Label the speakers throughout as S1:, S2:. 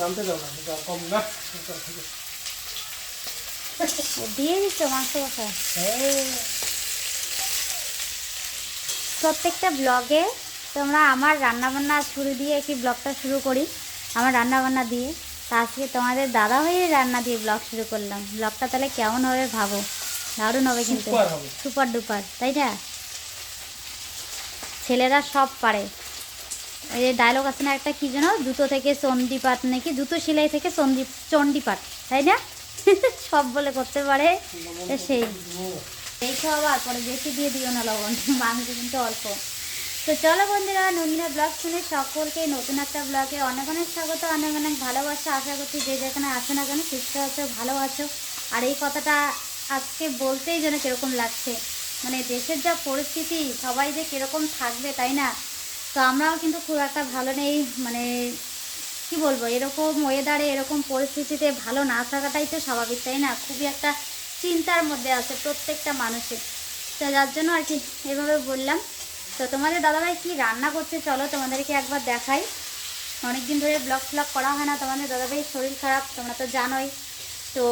S1: রানতে দাও না যা কম না
S2: দিয়ে দিচ্ছ মাংস কষা
S1: হ্যাঁ।
S2: প্রত্যেকটা ব্লগে তোমরা আমার রান্নাবান্না শুরু দিয়ে কি ব্লগটা শুরু করি? আমার রান্নাবান্না দিয়ে। তা আজকে তোমাদের দাদা হয়ে রান্না দিয়ে ব্লগ শুরু করলাম। ব্লগটা তাহলে কেমন হবে ভাবো? দারুণ হবে কিন্তু।
S1: সুপার
S2: ডুপার তাই না? ছেলেরা সব পারে। ওই যে ডায়লগ আছে না একটা, কি যেন? জুতো থেকে চণ্ডীপাত নাকি? জুতো সেলাই থেকে চণ্ডী চণ্ডীপাত, তাই না? সব বলে করতে পারে। সেই। এই খাওয়াবার পরে বেশি দিয়ে দিও না লবণ, মাংস কিন্তু অল্প। তো চলো বন্ধুরা, নন্দিনা ব্লগ শুনে সকলকে নতুন একটা ব্লগে অনেক অনেক স্বাগত, অনেক অনেক ভালোবাসা। আশা করছি যে যেখানে আছো না কেন সুস্থ আছো, ভালো আছো। আর এই কথাটা আজকে বলতেই যেন কীরকম লাগছে। মানে দেশের যা পরিস্থিতি, সবাই যে কীরকম থাকবে, তাই না? তো আমরাও কিন্তু খুব একটা ভালো নেই মানে কি বলব, এরকম ওয়েদারে এরকম পরিস্থিতিতে ভালো না থাকাটাই তো স্বাভাবিক, তাই না? খুবই একটা চিন্তার মধ্যে আছে প্রত্যেকটা মানুষের। তো যার জন্য আর কি, এভাবে বললাম। তো তোমাদের দাদাভাই কি রান্না করছে চলো তোমাদেরকে একবার দেখাই। অনেক দিন ধরে ব্লগ ফ্লগ করা হয় না, তোমাদের দাদাভাই শরীর খারাপ, তোমরা তো জানোই। তো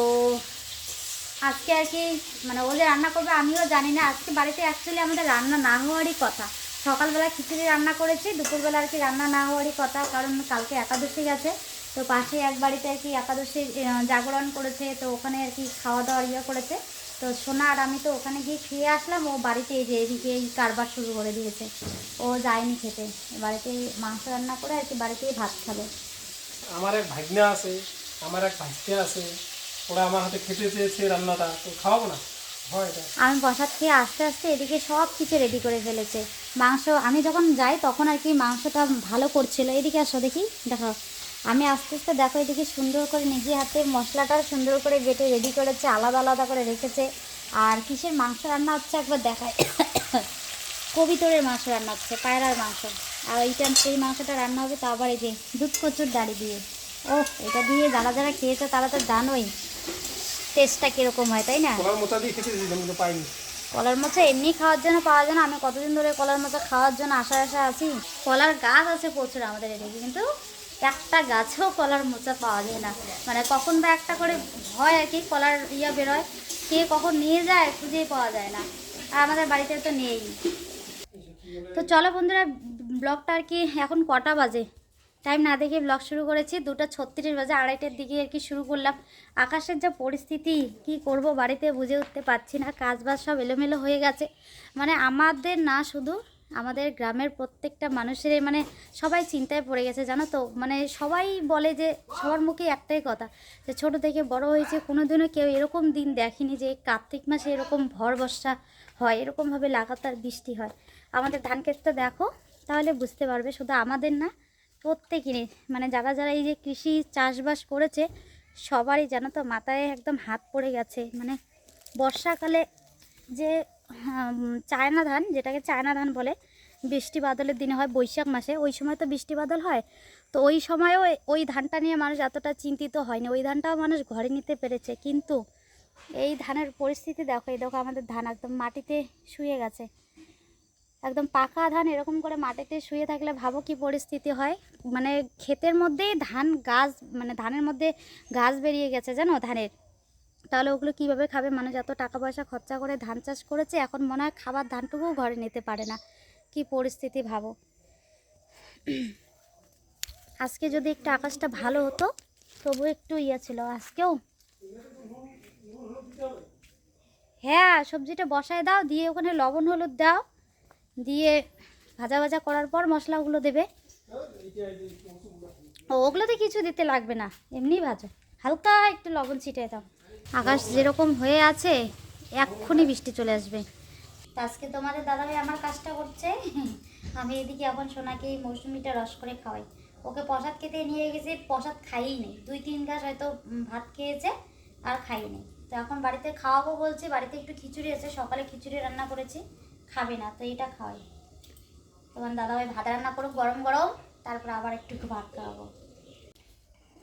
S2: আজকে আর কি মানে ও রান্না করবে আমিও জানি না, আজকে বাড়িতে অ্যাকচুয়ালি আমাদের রান্না না হওয়ারই কথা। সকালবেলা খিচুড়ি রান্না করেছি দুপুরবেলা আর কি রান্না না হওয়ারই কথা কারণ কালকে একাদশী গেছে তো পাশে এক বাড়িতে আর কি একাদশী জাগরণ করেছে তো ওখানে আর কি খাওয়া দাওয়া ইয়ে করেছে তো সোনা আর আমি তো ওখানে গিয়ে খেয়ে আসলাম ও বাড়িতে এই যে এদিকে এই কারবার শুরু করে দিয়েছে ও যায়নি খেতে বাড়িতে মাংস রান্না করে আর কি বাড়িতেই ভাত খাবে।
S1: আমার এক ভাগ্না আছে আমার এক ভাইস্তে আছে ওরা আমার হাতে খেতে চেয়েছে রান্নাটা তো খাওয়াবো না?
S2: আমি প্রসাদ খেয়ে আস্তে আস্তে এদিকে সব কিছু রেডি করে ফেলেছে। মাংস, আমি যখন যাই তখন আর কি মাংসটা ভালো করছিল। এদিকে আসো দেখি, দেখো। আমি আস্তে আস্তে দেখো এদিকে সুন্দর করে নিজে হাতে মশলাটা সুন্দর করে বেটে রেডি করেছে, আলাদা আলাদা করে রেখেছে। আর কিসের মাংস রান্না হচ্ছে একবার দেখায় কবিতরের মাংস রান্না হচ্ছে, পায়রার মাংস। আর এইটা সেই মাংসটা রান্না হবে তো আবার এই যে দুধ কচুর ডালি দিয়ে। ও এটা দিয়ে যারা যারা খেয়েছে তারা তো জানোই, টেস্টটা কীরকম হয়, তাই না?
S1: কলার মোচা
S2: এমনি খাওয়ার জন্য পাওয়া যায় না। আমি কতদিন ধরে কলার মোচা খাওয়ার জন্য আশা আশা আছি। কলার গাছ আছে প্রচুর আমাদের এদিকে, কিন্তু একটা গাছেও কলার মোচা পাওয়া যায় না। মানে কখন বা একটা করে হয় আর কি, কলার ইয়া বেরোয়, কে কখন নিয়ে যায় খুঁজেই পাওয়া যায় না। আর আমাদের বাড়িতে তো নেই। তো চলো বন্ধুরা, ব্লগটা আর কি এখন কটা বাজে? টাইম না দেখে ব্লগ শুরু করেছি। দুটো ছত্রিশ বাজে, আড়াইটার দিকে আর কি শুরু করলাম। আকাশের যা পরিস্থিতি, কি করব বাড়িতে বুঝে উঠতে পারছি না। কাজ বাজ সব এলোমেলো হয়ে গেছে। মানে আমাদের না শুধু, আমাদের গ্রামের প্রত্যেকটা মানুষের মানে সবাই চিন্তায় পড়ে গেছে, জানো তো? মানে সবাই বলে যে, সবার মুখে একটাই কথা, যে ছোট থেকে বড় হয়েছে কোনো দিনও কেউ এরকম দিন দেখেনি যে কার্তিক মাসে এরকম ভর বর্ষা হয়, এরকমভাবে লাগাতার বৃষ্টি হয়। আমাদের ধান ক্ষেতটা দেখো, তাহলে বুঝতে পারবে, শুধু আমাদের না প্রত্যেকেরই মানে যারা যারা এই যে কৃষি চাষবাস করেছে, সবারই জানো তো মাথায় একদম হাত পড়ে গেছে। মানে বর্ষাকালে যে চায়না ধান, যেটাকে চায়না ধান বলে, বৃষ্টি বাদলের দিনে হয় বৈশাখ মাসে, ওই সময় তো বৃষ্টি বাদল হয়। তো ওই সময়ও ওই ধানটা নিয়ে মানুষ এতটা চিন্তিত হয়নি। ওই ধানটাও মানুষ ঘরে নিতে পেরেছে। কিন্তু এই ধানের পরিস্থিতি দেখো, এই দেখো আমাদের ধান একদম মাটিতে শুয়ে গেছে। একদম পাকা ধান এরকম করে মাটিতে শুয়ে থাকলে ভাবো কি পরিস্থিতি হয়। মানে ক্ষেতের মধ্যেই ধান গাছ মানে ধানের মধ্যে গাছ বেরিয়ে গেছে জানো ধানের। তাহলে ওগুলো কীভাবে খাবে? মানুষ এত টাকা পয়সা খরচা করে ধান চাষ করেছে, এখন মনে হয় খাবার ধানটুকুও ঘরে নিতে পারে না। কি পরিস্থিতি ভাবো। আজকে যদি একটু আকাশটা ভালো হতো, তবু একটু ইয়ে ছিল। আজকেও? হ্যাঁ সবজিটা বসায় দাও, দিয়ে ওখানে লবণ হলুদ দাও। দিয়ে ভাজা ভাজা করার পর মশলাগুলো দেবে। ওগুলোতে কিছু দিতে লাগবে না, এমনি ভাজো। হালকা একটু লবণ ছিটিয়ে দাও। আকাশ যেরকম হয়ে আছে, এক্ষুনি বৃষ্টি চলে আসবে। আজকে তোমাদের দাদাভাই আমার কাজটা করছে। আমি এদিকে এখন সোনাকে এই মৌসুমিটা রস করে খাওয়াই। ওকে প্রসাদ খেতে নিয়ে গেছি, প্রসাদ খাইই নেই দুই তিন গাছ হয়তো ভাত খেয়েছে আর খাইয়ে নেই তো এখন বাড়িতে খাওয়াবো বলছি, বাড়িতে একটু খিচুড়ি আছে, সকালে খিচুড়ি রান্না করেছি। খাবে না তো এটা খাওয়াই। তোমার দাদাভাই ভাত রান্না করুক গরম গরম তারপর আবার একটু একটু ভাত খাওয়াবো।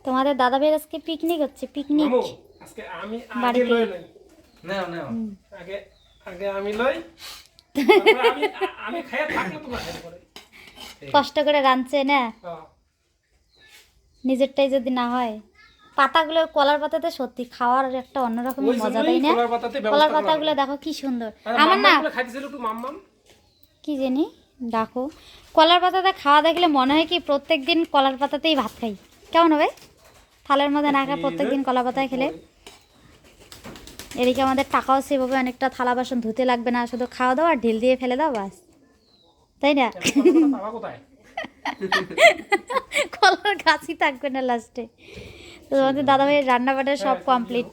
S2: তোমাদের দাদাভাইয়ের আজকে পিকনিক হচ্ছে পিকনিক
S1: আজকে আমি আগে
S2: বাড়িতে।
S1: লই লই।
S3: নাও নাও।
S1: আগে আগে আমি লই। আমি আমি খাইয়া থাকলে তোমরা খাইতে পারে
S2: কষ্ট করে রাঁধছে না?
S1: হ্যাঁ।
S2: নিজেরটাই যদি না হয়। পাতাগুলো কলার পাতাতে সত্যি খাওয়ার একটা অন্যরকম মজা তাই না?
S1: কলার
S2: পাতাগুলো দেখো কি সুন্দর। আমার না কি জানি ডাকো কলার পাতাতে খাওয়া দেখলে মনে হয় কি প্রত্যেক দিন কলার পাতাতেই ভাত খাই। কেমন হবে? থালের মধ্যে না খায় প্রত্যেক দিন কলা পাতায় খেলে। এদিকে আমাদের টাকাও সেভাবে অনেকটা থালা বাসন ধুতে লাগবে না শুধু খাওয়া দাও আর ঢিল দিয়ে ফেলে দাও বাস। তাই না? কলার গাছই থাকবে না লাস্টে। তো তোমাদের দাদাভাইয়ের রান্না বান্না সব কমপ্লিট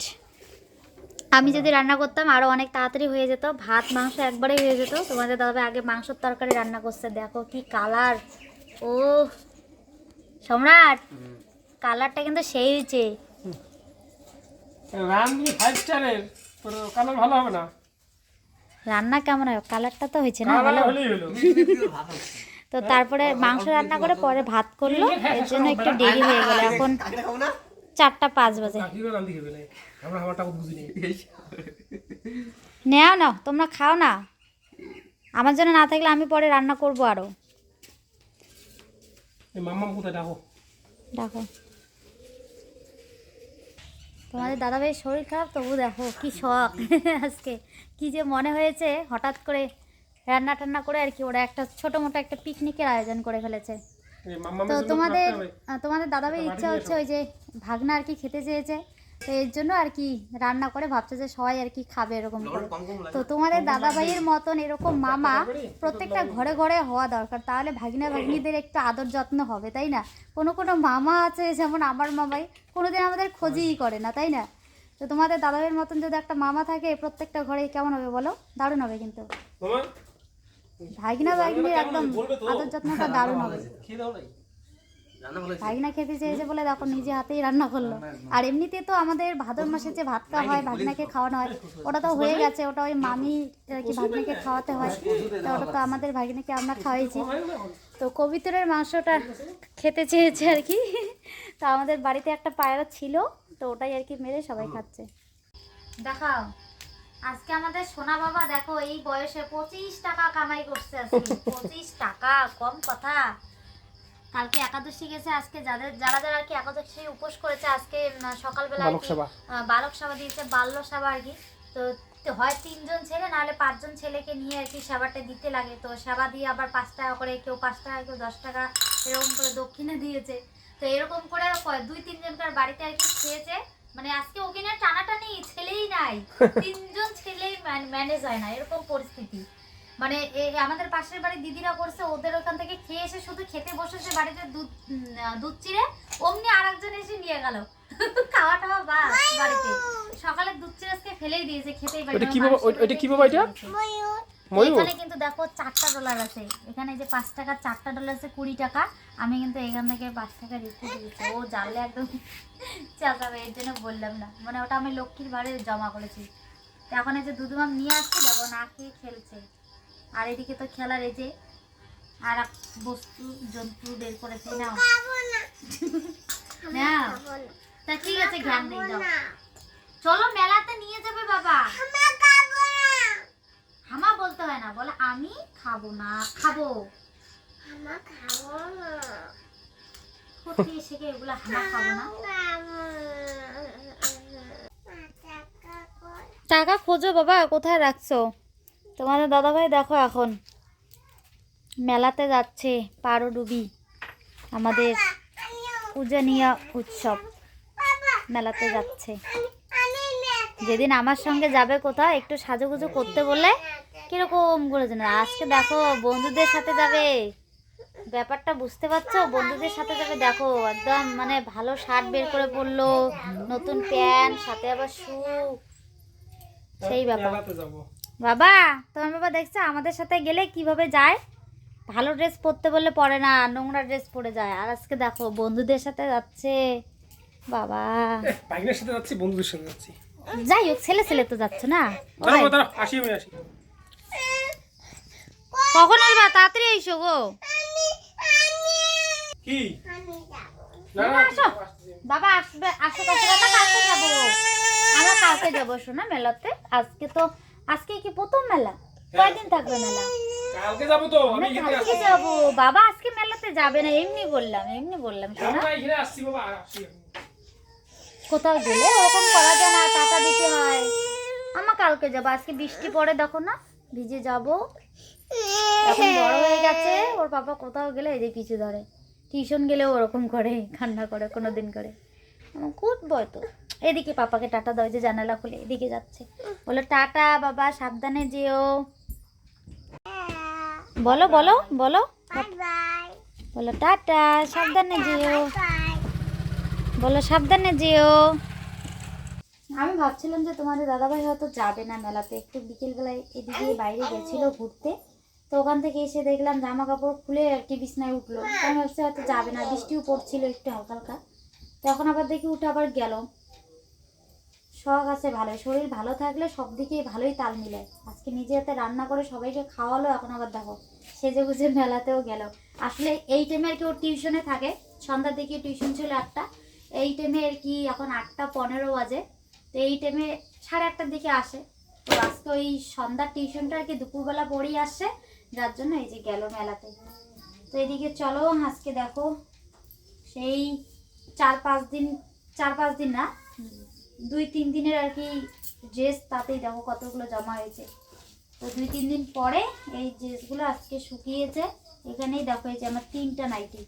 S2: আমি যদি রান্না করতাম আরও অনেক তাড়াতাড়ি হয়ে যেত। ভাত মাংস একবারেই হয়ে যেত। তোমাদের দাদাভাই আগে মাংসর তরকারি রান্না করছে। দেখো কি কালার ও সম্রাট কালারটা কিন্তু সেই হয়েছে।
S1: কালার ভালো হবে না।
S2: রান্না কেমন হয়? কালারটা তো হয়েছে না ভালো?
S1: হলেই হলো।
S2: তো তারপরে মাংস রান্না করে পরে ভাত করল। এর জন্য একটু দেরি হয়ে গেল। এখন চারটা পাঁচ বাজে। নেও নাও তোমরা খাও না। আমার জন্য না থাকলে আমি পরে রান্না করব আরও
S1: ডাকো।
S2: দেখো তোমাদের দাদাভাইয়ের শরীর খারাপ তবু দেখো কি শখ আজকে। কি যে মনে হয়েছে হঠাৎ করে রান্না টান্না করে আর কি ওরা একটা ছোটো মোটো একটা পিকনিকের আয়োজন করে ফেলেছে। তো তোমাদের। তোমাদের দাদাভাই ইচ্ছা হচ্ছে ওই যে ভাগনা আর কি খেতে চেয়েছে তো এর জন্য আর কি রান্না করে ভাবছে যে সবাই আর কি খাবে এরকম করে। তো তোমাদের দাদাভাইয়ের মতন এরকম মামা প্রত্যেকটা ঘরে ঘরে হওয়া দরকার। তাহলে ভাগিনা ভাগ্নিদের একটু আদর যত্ন হবে তাই না? কোনো কোনো মামা আছে যেমন আমার মামাই কোনোদিন আমাদের খোঁজই করে না তাই না? তো তোমাদের দাদাভাইয়ের মতন যদি একটা মামা থাকে প্রত্যেকটা ঘরে কেমন হবে বলো? দারুণ হবে কিন্তু। ভাগিনা ভাগ্নির একদম আদর যত্নটা দারুণ হবে। ভাগিনা খেতে চেয়েছে বলে দেখো নিজে হাতেই রান্না করল। আর এমনিতে তো আমাদের ভাদর মাসে যে ভাত খাওয়া হয় ভাগনাকে খাওয়ানো হয় ওটা তো হয়ে গেছে ওটা ওই মামি কি ভাগনাকে খাওয়াতে হয় তো ওটা তো আমাদের ভাগিনাকে আমরা খাওয়াইছি। তো কবিতরের মাংসটা খেতে চেয়েছে আর কি। তো আমাদের বাড়িতে একটা পায়রা ছিল তো ওটাই আর কি মেরে সবাই খাচ্ছে। দেখাও। আজকে আমাদের সোনা বাবা দেখো এই বয়সে পঁচিশ টাকা কামাই করছে পঁচিশ টাকা কম কথা। কালকে একাদশী গেছে আজকে যাদের যারা যারা আর কি একাদশী উপোস করেছে আজকে সকালবেলা
S1: বালক সেবা।
S2: দিয়েছে বাল্য সেবা আর কি। তো হয় তিনজন ছেলে নাহলে পাঁচজন ছেলেকে নিয়ে আর কি সেবাটা দিতে লাগে। তো সেবা দিয়ে আবার পাঁচ টাকা করে কেউ পাঁচ টাকা কেউ দশ টাকা এরকম করে দক্ষিণে দিয়েছে। তো এরকম করে দুই তিনজনকার বাড়িতে আর কি খেয়েছে। মানে আজকে ওখানে টানাটানি ছেলেই নাই। ছেলেই ম্যানেজ হয় না এরকম পরিস্থিতি। মানে আমাদের পাশের বাড়ির দিদিরা করছে ওদের ওখান থেকে খেয়ে এসে শুধু খেতে বসেছে বাড়িতে দুধ দুধ চিড়ে অমনি আরেকজন এসে নিয়ে গেল। খাওয়া টাওয়া বাস বাড়িতে। সকালে দুধ চিড়ে আজকে ফেলেই দিয়েছে খেতেই পারি
S1: ওইটা কি এটা?
S2: এখানে কিন্তু দেখো চারটা ডলার আছে। এখানে যে পাঁচ টাকা চারটা ডলার আছে কুড়ি টাকা। আমি কিন্তু এখান থেকে পাঁচ টাকা রেখে দিয়েছি। ও জানলে একদম চাচাবে এর জন্য বললাম না। মানে ওটা আমি লক্ষ্মীর বাড়ি জমা করেছি। এখন এই যে দুধুমাম নিয়ে আসছি দেখো না খেয়ে খেলছে। আর এদিকে তো খেলার এই যে আর বস্তু জন্তু বের করেছে নাও। নাও। তা ঠিক আছে জ্ঞান দিয়ে দাও। চলো মেলাতে নিয়ে যাবে বাবা। হামা বলতে হয় না বলে আমি খাব না খাব। এসে গিয়ে এগুলো হামা খাব না। টাকা খোঁজো বাবা, কোথায় রাখছো? তোমাদের দাদাভাই দেখো এখন। মেলাতে যাচ্ছে, পারোডুবি, আমাদের পূজনীয় উৎসব মেলাতে যাচ্ছে। যেদিন আমার সঙ্গে যাবে কোথাও একটু সাজুগুজু করতে বললে কীরকম করে জানো? আজকে দেখো, বন্ধুদের সাথে যাবে। ব্যাপারটা বুঝতে পারছ? বন্ধুদের সাথে যাবে, দেখো, একদম মানে ভালো শার্ট বের করে পরলো, নতুন প্যান্ট, সাথে আবার শু সেই
S1: বাবা।
S2: বাবা তোমার বাবা দেখছ আমাদের সাথে গেলে কীভাবে যায়? ভালো ড্রেস পরতে বললে পরে না নোংরা ড্রেস পরে যায়। আর আজকে দেখো বন্ধুদের সাথে যাচ্ছে। বাবা।
S1: বাইকের সাথে যাচ্ছি বন্ধুদের সাথে যাচ্ছি।
S2: যাই হোক ছেলে ছেলে তো যাচ্ছে না।
S1: দাঁড়াও দাঁড়াও আসি আমি আসি।
S2: কখন আসবা? তাড়াতাড়ি এসো গো।
S1: কি? না
S2: আসো। বাবা আসবে আসো কাছে বাবা কালকে যাব। আমরা কালকে যাব শোনা মেলাতে। আজকে তো আজকে কি প্রথম মেলা? কয়দিন থাকবে মেলা?
S1: কালকে যাব তো আমি
S2: কালকে যাব। বাবা আজকে মেলাতে যাবে না এমনি বললাম এমনি বললাম শোনা
S1: এখানে আসছি বাবা আসছি
S2: কোথাও গেলে ওরকম করা যায় না টাকা দিতে হয়। আমার কালকে যাব আজকে বৃষ্টি পড়ে দেখো না ভিজে যাব। এখন বড় হয়ে গেছে ওর পাপা কোথাও গেলে এই যে পিছু ধরে। টিউশন গেলেও ওরকম করে, কান্না করে কোনো দিন করে খুব ভয় তো। এদিকে পাপাকে টাটা দাও যে জানালা খুলে এদিকে যাচ্ছে। বলো, টাটা বাবা, সাবধানে যেও। বলো বলো বলো। বলো, টাটা, সাবধানে যেও। বলো, সাবধানে যেও। আমি ভাবছিলাম যে তোমাদের দাদাভাই হয়তো যাবে না মেলাতে। একটু বিকেলবেলায় এদিকে বাইরে গেছিল ঘুরতে। তো ওখান থেকে এসে দেখলাম জামা কাপড় খুলে আর কি বিছনায় উঠল। আমি ভাবছি হয়তো যাবে না, বৃষ্টিও পড়ছিল একটু হালকা হালকা তখন আবার দেখি উঠে আবার গেল। শখ আছে ভালো শরীর ভালো থাকলে সব দিকেই ভালোই তাল মিলে। আজকে নিজে হাতে রান্না করে সবাইকে খাওয়ালো, এখন আবার দেখো সেজে গুজে মেলাতেও গেল। আসলে এই টাইমে আর কি ওর টিউশনে থাকে, সন্ধ্যার দিকে টিউশন ছিল আটটা এই টাইমে আর কি এখন আটটা পনেরো বাজে, তো এই টাইমে সাড়ে আটটার দিকে আসে। তো আজকে ওই সন্ধ্যার টিউশনটা আর কি দুপুরবেলা পড়েই আসছে যার জন্য এই যে গেল মেলাতে। তো এদিকে চলো, আজকে দেখো সেই চার পাঁচ দিন, চার পাঁচ দিন না, দুই তিন দিনের আর কি ড্রেস তাতেই দেখো কতগুলো জমা হয়েছে। তো দুই তিন দিন পরে এই ড্রেসগুলো আজকে শুকিয়েছে। এখানেই দেখো এই যে আমার তিনটা নাইটি।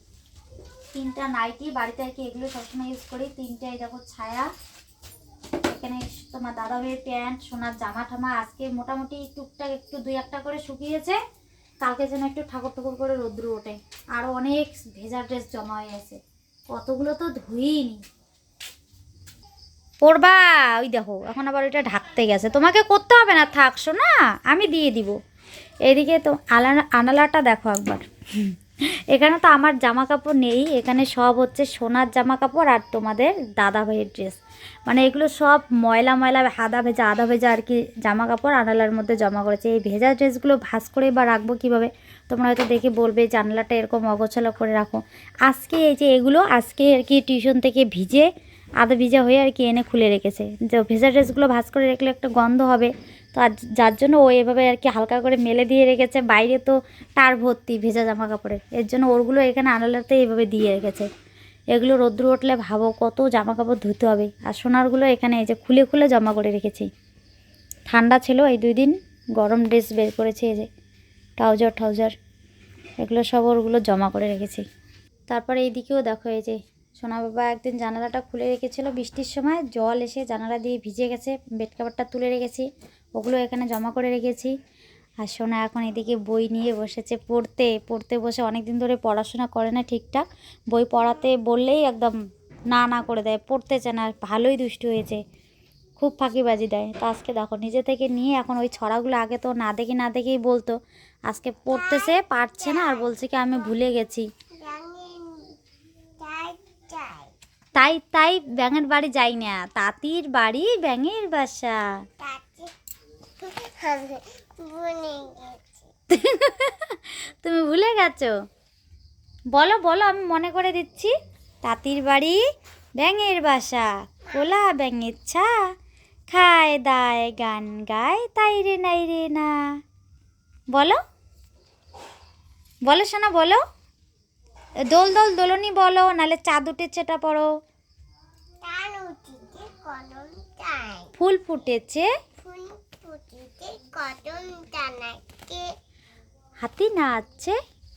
S2: তিনটা নাইটি, বাড়িতে আর কি এগুলো সবসময় ইউজ করি। তিনটাই দেখো ছায়া। এখানে তোমার দাদা ভাইয়ের প্যান্ট, সোনার জামা ঠামা আজকে মোটামুটি টুকটাক একটু দুই একটা করে শুকিয়েছে। কালকে যেন একটু ঠাকুর ঠাকুর করে রোদ্রু ওঠে। আরও অনেক ভেজা ড্রেস জমা হয়ে আছে কতগুলো তো ধুইনি। পড়বা ওই দেখো, এখন আবার এটা ঢাকতে গেছে। তোমাকে করতে হবে না থাকছো না আমি দিয়ে দিব। এদিকে তো আলানা আনালাটা দেখো একবার। এখানে তো আমার জামা কাপড় নেই, এখানে সব হচ্ছে সোনার জামা কাপড় আর তোমাদের দাদা ভাইয়ের ড্রেস মানে এগুলো সব ময়লা ময়লা আদা ভেজা আদা ভেজা আর কি জামা কাপড় আনালার মধ্যে জমা করেছে। এই ভেজা ড্রেসগুলো ভাজ করে বা রাখব কীভাবে, তোমরা হয়তো দেখে বলবে জানলাটা এরকম অগোছালো করে রাখো। আজকে এই যে এগুলো, আজকে আর কি টিউশন থেকে ভিজে আদা ভিজা হয়ে আর কি এনে খুলে রেখেছে। যে ভেজা ড্রেসগুলো ভাজ করে রাখলে একটা গন্ধ হবে। তো আর যার জন্য ও এভাবে আর কি হালকা করে মেলে দিয়ে রেখেছে, বাইরে তো টার ভর্তি ভেজা জামা কাপড়ের এর জন্য ওরগুলো এখানে আনালাতে এইভাবে দিয়ে রেখেছে। এগুলো রোদ্র উঠলে ভাবো কত জামা কাপড় ধুতে হবে। আর সোনারগুলো এখানে এই যে খুলে খুলে জমা করে রেখেছি। ঠান্ডা ছিল এই দুই দিন, গরম ড্রেস বের করেছে এই যে ট্রাউজার ট্রাউজার। এগুলো সব ওরগুলো জমা করে রেখেছি। তারপরে এইদিকেও দেখো এই যে সোনা বাবা একদিন জানালাটা খুলে রেখেছিল বৃষ্টির সময়, জল এসে জানালা দিয়ে ভিজে গেছে বেড কাভারটা তুলে রেখেছি। ওগুলো এখানে জমা করে রেখেছি। আর সোনা এখন এদিকে বই নিয়ে বসেছে পড়তে। পড়তে বসে অনেক দিন ধরে পড়াশোনা করে না ঠিকঠাক। বই পড়াতে বললেই একদম না না করে দেয়। পড়তে চায় না ভালোই দুষ্টু হয়েছে। খুব ফাঁকিবাজি দেয়। তো আজকে দেখো, নিজে থেকে নিয়ে এখন ওই ছড়াগুলো আগে তো না দেখে, না দেখেই বলতো। আজকে পড়তেছে, পারছে না, আর বলছে কি আমি ভুলে গেছি। তাই তাই ব্যাঙের বাড়ি যাই না তাঁতির বাড়ি ব্যাঙের বাসা। তুমি ভুলে গেছো? বলো বলো আমি মনে করে দিচ্ছি। তাঁতির বাড়ি ব্যাঙের বাসা কোলা ব্যাঙের ছা। খায় দায় গান গায় তাই রে নাই রে না। বলো বলো শোনা বলো। দোল দোল দোলনি বলো নালে চাঁদ উঠেছেটা পড়ো। ফুল ফুটেছে
S3: কদম টানাচ্ছে
S2: হাতি নাচছে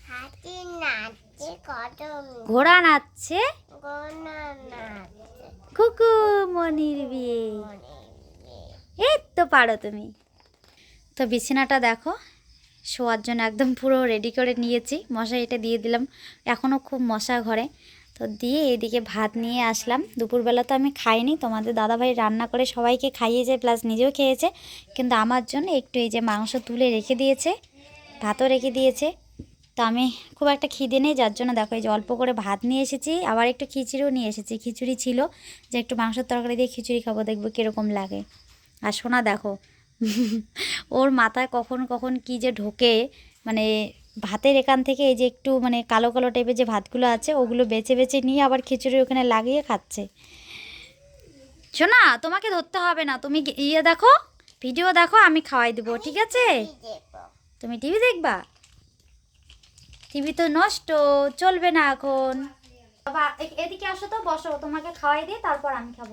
S3: হাতি নাচছে কদম
S2: ঘোড়া নাচছে।
S3: গোনা নাচছে।
S2: কুকু মনির বিয়ে। এই তো পারো তুমি। তো বিছানাটা দেখো শোয়ার জন্য একদম পুরো রেডি করে নিয়েছি। মশারিটা দিয়ে দিলাম। এখনও খুব মশা ঘরে। তো দিয়ে এদিকে ভাত নিয়ে আসলাম। দুপুরবেলা তো আমি খাইনি, তোমাদের দাদাভাই রান্না করে সবাইকে খাইয়েছে প্লাস নিজেও খেয়েছে। কিন্তু আমার জন্য একটু এই যে মাংস তুলে রেখে দিয়েছে, ভাতও রেখে দিয়েছে। তো আমি খুব একটা খিদে নেই, যার জন্য দেখো এই যে অল্প করে ভাত নিয়ে এসেছি, আবার একটু খিচুড়িও নিয়ে এসেছি। খিচুড়ি ছিল, যে একটু মাংসের তরকারি দিয়ে খিচুড়ি খাব, দেখব কীরকম লাগে। আর সোনা দেখো, ওর মাথায় কখন কখন কি যে ঢোকে মানে ভাতের এখান থেকে এই যে একটু মানে কালো কালো টাইপের যে ভাতগুলো আছে ওগুলো বেছে বেছে নিয়ে আবার খিচুড়ি ওখানে লাগিয়ে খাচ্ছে। শোনা তোমাকে ধরতে হবে না। তুমি ইয়ে দেখো ভিডিও দেখো আমি খাওয়াই দেবো ঠিক আছে? তুমি টিভি দেখবা? টিভি তো নষ্ট চলবে না এখন। বাবা এদিকে আসো তো বসো তোমাকে খাওয়াই দিয়ে তারপর আমি খাব।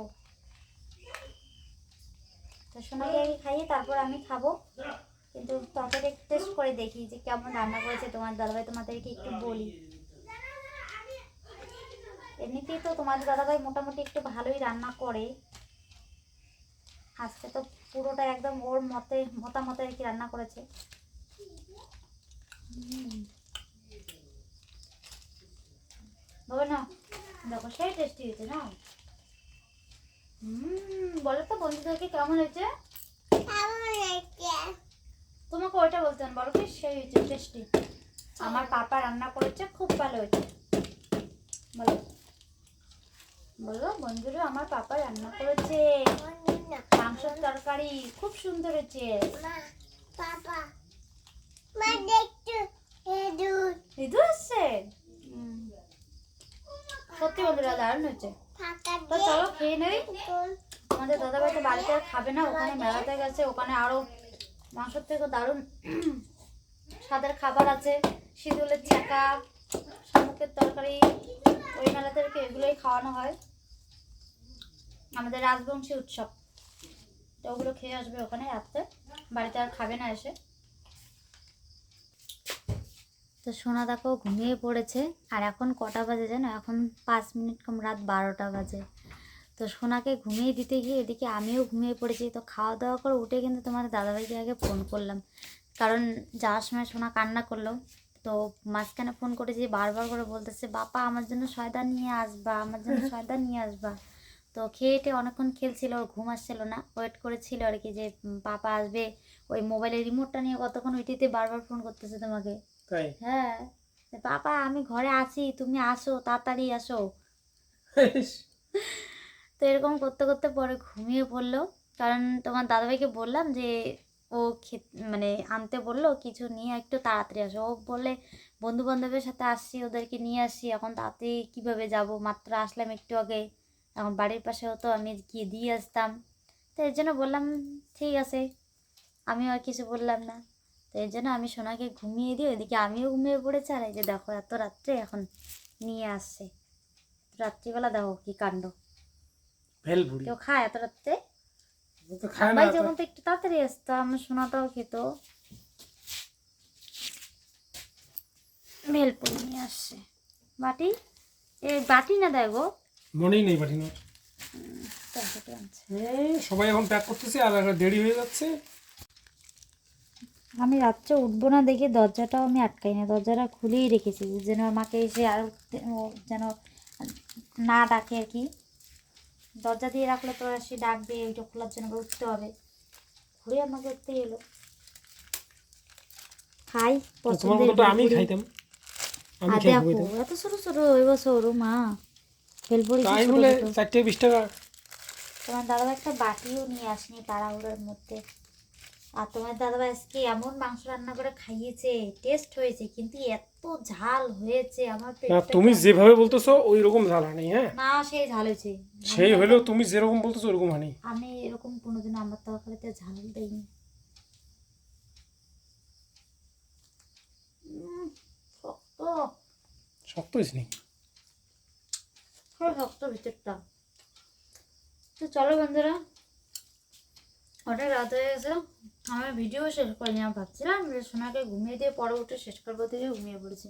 S2: তো সোনাকে খাইয়ে তারপর আমি খাব। কিন্তু তরকারি টেস্ট করে দেখি যে কেমন রান্না করেছে তোমার দাদাভাই, তোমাদেরকে একটু বলি। এমনিতেই তো তোমাদের দাদাভাই মোটামুটি একটু ভালোই রান্না করে। আজকে তো পুরোটা একদম ওর মতে, মতামতে আর কি রান্না করেছে। বাবা না, দেখো সেই টেস্টি হয়েছে, না? বলো তো বন্ধুদেরকে কেমন হয়েছে?
S3: কেমন হয়েছে।
S2: তোমাকে ওইটা বলতে হবে, বলো কি? সেই হয়েছে টেস্টি আমার পাপা রান্না করেছে খুব ভালো হয়েছে। বলো। বলো বন্ধুরা আমার পাপা রান্না করেছে। মাংসের তরকারি খুব সুন্দর হয়েছে।
S3: বাবা মা
S2: আসছে? সত্যি বন্ধুরা দারুণ হয়েছে। তো চলো খেয়ে নেই। আমাদের তো বাড়িতে আর খাবে না ওখানে মেলাতে গেছে ওখানে আরও মাংসের থেকে দারুণ স্বাদের খাবার আছে। শীতলের চাকা, শামুকের তরকারি, ওই মেলাতে আর কি এগুলোই খাওয়ানো হয়। আমাদের রাজবংশী উৎসব। তো ওগুলো খেয়ে আসবে ওখানে রাত্রে। বাড়িতে আর খাবে না এসে। তো সোনা দেখো ঘুমিয়ে পড়েছে। আর এখন কটা বাজে জানো? এখন পাঁচ মিনিট কম, রাত বারোটা বাজে। তো সোনাকে ঘুমিয়ে দিতে গিয়ে এদিকে আমিও ঘুমিয়ে পড়েছি। তো খাওয়া দাওয়া করে উঠে কিন্তু তোমার দাদাভাইকে আগে ফোন করলাম। কারণ যাওয়ার সময় সোনা কান্না করল। তো মাঝখানে ফোন করেছি বারবার করে বলতেছে বাপা আমার জন্য সয়দা নিয়ে আসবা আমার জন্য সয়দা নিয়ে আসবা। তো খেয়ে টেয়ে অনেকক্ষণ খেলছিল ওর ঘুম আসছিল না। ওয়েট করেছিল আর কি যে পাপা আসবে ওই মোবাইলের রিমোটটা নিয়ে কতক্ষণ ওইটিতে বারবার ফোন করতেছে তোমাকে? হ্যাঁ। পাপা আমি ঘরে আছি তুমি আসো তাড়াতাড়ি আসো। তো এরকম করতে করতে পরে ঘুমিয়ে পড়ল। কারণ তোমার দাদাভাইকে বললাম যে, ও মানে আনতে বলল, কিছু নিয়ে একটু তাড়াতাড়ি আসো। ও বললে বন্ধু বান্ধবের সাথে আসছি, ওদেরকে নিয়ে আসছি। এখন তাড়াতাড়ি কীভাবে যাব? মাত্র আসলাম একটু আগে। এখন বাড়ির পাশে হতো আমি গিয়ে দিয়ে আসতাম। তো এর জন্য বললাম, ঠিক আছে। আমিও আর কিছু বললাম না। তো এর জন্য আমি সোনাকে ঘুমিয়ে দিই ওইদিকে আমিও ঘুমিয়ে পড়েছি। আর এই যে দেখো, এত রাত্রে এখন নিয়ে আসছে। রাত্রিবেলা দেখো কি কাণ্ড।
S1: ভেল বুড়ি
S2: কেউ খায় এত রাত্রে?
S1: ও তো খায় না
S2: ভাই যখন তো একটু তাড়াতাড়ি আসতো আমার সোনাটাও খেত। ভেলপুরি নিয়ে আসছে। বাটি? এ বাটি না দেয় গো।
S1: মনেই নেই বাটি না সবাই এখন প্যাক করতেছে আর দেরি হয়ে যাচ্ছে।
S2: আমি রাত্রে উঠবো না দেখে দরজাটাও আমি আটকাই না। দরজাটা খুলেই রেখেছি যেন আমাকে এসে আর যেন না ডাকে আর কি। দরজা দিয়ে রাখলে তো সে ডাকবে ওইটা খোলার জন্য উঠতে হবে। ঘুরে আমাকে উঠতে এলো। খাই পছন্দের
S1: আমি খাইতাম।
S2: আর দেখো এত ছোট ছোট এবার সরু মা। ভেলপুরি কি
S1: তাই
S2: ছোট
S1: বলে
S2: ছোট।
S1: চারটে বিশ টাকা।
S2: তোমার দাদা একটা বাটিও নিয়ে আসনি তাড়াহুড়োর মধ্যে। আর তোমার দাদা আজকে এমন মাংস রান্না করে খাইয়েছে টেস্ট হয়েছে কিন্তু এত ঝাল হয়েছে আমার
S1: না তুমি যেভাবে বলতেছো ওই রকম ঝাল নেই হ্যাঁ?
S2: না সেই ঝাল হয়েছে।
S1: সেই হলেও তুমি যেরকম বলতেছো ওরকম হানি
S2: আমি এরকম কোনোদিন আমার তরকারিতে ঝাল দেইনি। শক্ত।
S1: শক্ত হয়েছে নি
S2: শক্ত ভিতরটা। তো চলো বন্ধুরা অনেক রাত হয়ে গেছে। আমার ভিডিও শেষ করিনি আমি ভাবছিলাম যে সোনাকে ঘুমিয়ে দিয়ে পরে উঠে শেষ করব থেকে ঘুমিয়ে পড়েছি।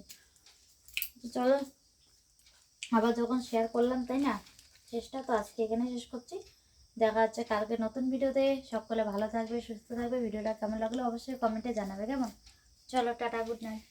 S2: চলো, আবার যখন শেয়ার করলাম, তাই না? শেষটা তো আজকে এখানে শেষ করছি। দেখা যাচ্ছে কালকে নতুন ভিডিওতে সকলে ভালো থাকবে, সুস্থ থাকবে। ভিডিওটা কেমন লাগল অবশ্যই কমেন্টে জানাবে, কেমন? চলো, টাটা গুড নাইট